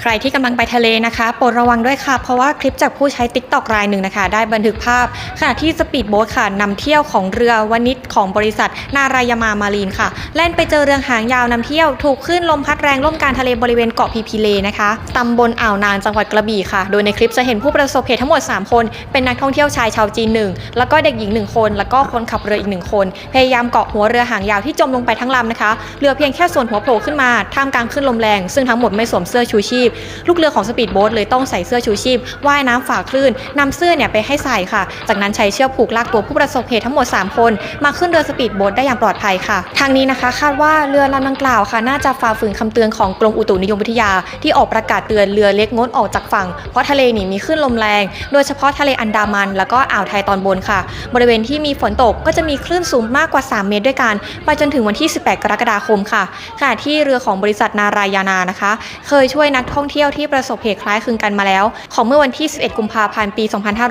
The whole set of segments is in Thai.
ใครที่กำลังไปทะเลนะคะโปรดระวังด้วยค่ะ เพราะว่าคลิปจากผู้ใช้ติ๊กตอกรายหนึ่งนะคะ ได้บันทึกภาพขณะที่สปีดโบ๊ทค่ะนำเที่ยวของเรือวนิชของบริษัท นารายมามารีนค่ะแล่นไปเจอเรือหางยาวนำเที่ยวถูกคลื่นลมพัดแรงล่มกลารทะเลบริเวณเกาะพีพีเลนะคะตำบลอ่าวนางจังหวัดกระบี่ค่ะ โดยในคลิปจะเห็นผู้ประสบเหตุทั้งหมด 3 คน เป็นนักท่องเที่ยวชายชาวจีนหนึ่งแล้วก็เด็กหญิงหนึ่งคน แล้วก็คนขับเรืออีกหนึ่งคน พยายามเกาะหัวเรือหางยาวที่จมลงไปทั้งลำนะคะเรือเพียงแค่ส่วนหัวโผล่ขึ้นมาท่ามกลางคลื่นลมแรงซึ่งทั้งหมดไม่สวมเสื้อชูชีพลูกเรือของสปีดโบ๊ทเลยต้องใส่เสื้อชูชีพว่ายน้ำฝ่าคลื่นนำเสื้อเนี่ยไปให้ใส่ค่ะ จากนั้นใช้เชือกผูกลากตัวผู้ประสบเหตุทั้งหมด 3 คน มาขึ้นเรือสปีดโบ๊ทได้อย่างปลอดภัยค่ะ ทางนี้นะคะ คาดว่าเรือลำดังกล่าวค่ะ น่าจะฝ่าฝืนคำเตือนของกรมอุตุนิยมวิทยา ที่ออกประกาศเตือนเรือเล็กงดออกจากฝั่ง เพราะทะเลนี่มีคลื่นลมแรง โดยเฉพาะทะเลอันดามัน แล้วก็อ่าวไทยตอนบนค่ะ บริเวณที่มีฝนตกก็จะมีคลื่นสูงมากกว่า 3 เมตรด้วยกัน ไปจนถึงวันที่ 18 กรกฎาคมค่ะขณะที่เรือของบริษัทนารายานานะคะ เคยช่วยนักท่องเที่ยวที่ประสบเหตุคล้ายคลึงกันมาแล้ว ของเมื่อวันที่ 11 กุมภาพันธ์ ปี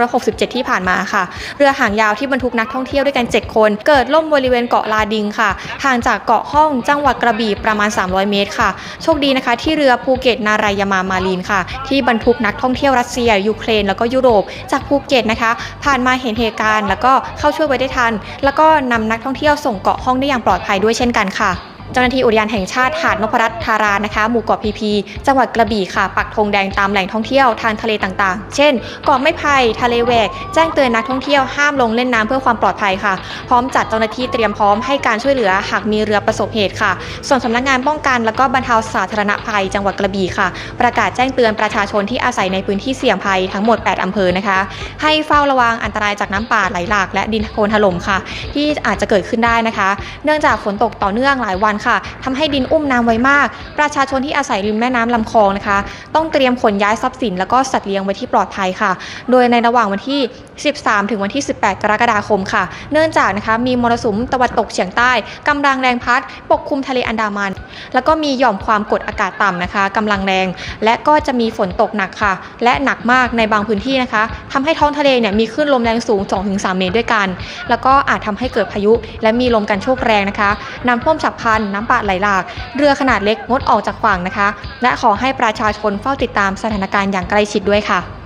2567 ที่ผ่านมาค่ะ เรือหางยาวที่บรรทุกนักท่องเที่ยวด้วยกัน 7 คน เกิดล่มบริเวณเกาะลาดิงค่ะ ห่างจากเกาะห้องจังหวัดกระบี่ประมาณ 300 เมตรค่ะ โชคดีนะคะที่เรือภูเก็ตนารายามามารีนค่ะ ที่บรรทุกนักท่องเที่ยวรัสเซีย ยูเครน แล้วก็ยุโรป จากภูเก็ตนะคะ ผ่านมาเห็นเหตุการณ์ แล้วก็เข้าช่วยไว้ได้ทัน แล้วก็นำนักท่องเที่ยวส่งเกาะห้องได้อย่างปลอดภัยด้วยเช่นกันค่ะ เจ้าหน้าที่อุทยานแห่งชาติหาดนพรัตน์ธารานะคะ หมู่เกาะพีพี จังหวัดกระบี่ค่ะ ปักธงแดงตามแหล่งท่องเที่ยวทางทะเลต่างๆ เช่นเกาะไม้ไผ่ทะเลแหวก แจ้งเตือนนักท่องเที่ยวห้ามลงเล่นน้ำเพื่อความปลอดภัยค่ะ พร้อมจัดเจ้าหน้าที่เตรียมพร้อมให้การช่วยเหลือหากมีเรือประสบเหตุค่ะ ส่วนสำนักงานป้องกันและก็บรรเทาสาธารณภัย จังหวัดกระบี่ค่ะ ประกาศแจ้งเตือนประชาชนที่อาศัยในพื้นที่เสี่ยงภัยทั้งหมด 8อำเภอนะคะ ให้เฝ้าระวังอันตรายจากน้ำป่าไหลหลากและดินโคลนถล่มค่ะ ที่อาจจะเกิดขึ้นได้นะคะ เนื่องจากฝนตกต่อเนื่องหลายวันค่ะทำให้ดินอุ้มน้ำไว้มาก ประชาชนที่อาศัยริมแม่น้ำลำคลองนะคะ ต้องเตรียมขนย้ายทรัพย์สิน แล้วก็สัตว์เลี้ยงไว้ที่ปลอดภัยค่ะ โดยในระหว่างวันที่ 13 ถึงวันที่ 18 กรกฎาคมค่ะ เนื่องจากนะคะมีมรสุมตะวันตกเฉียงใต้กำลังแรงพัด ปกคลุมทะเลอันดามัน แล้วก็มีหย่อมความกดอากาศต่ำนะคะกำลังแรง และก็จะมีฝนตกหนักค่ะ และหนักมากในบางพื้นที่นะคะทำให้ท้องทะเลเนี่ยมีคลื่นลมแรงสูง 2-3 เมตรด้วยกัน แล้วก็อาจทำให้เกิดพายุ และมีลมกันโชกแรงนะคะน้ำท่วมฉับพลันน้ำป่าไหลหลาก เรือขนาดเล็กงดออกจากฝั่งนะคะ และขอให้ประชาชนเฝ้าติดตามสถานการณ์อย่างใกล้ชิดด้วยค่ะ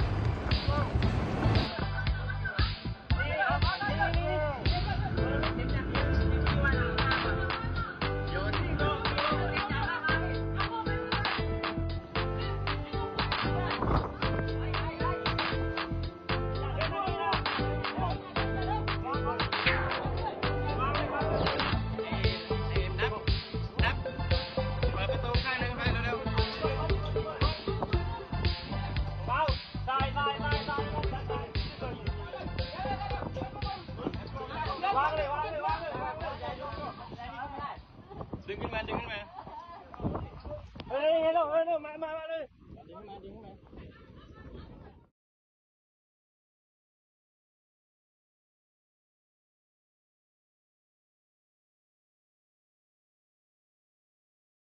ๆดึงขึ้นมาดึงขึ้นม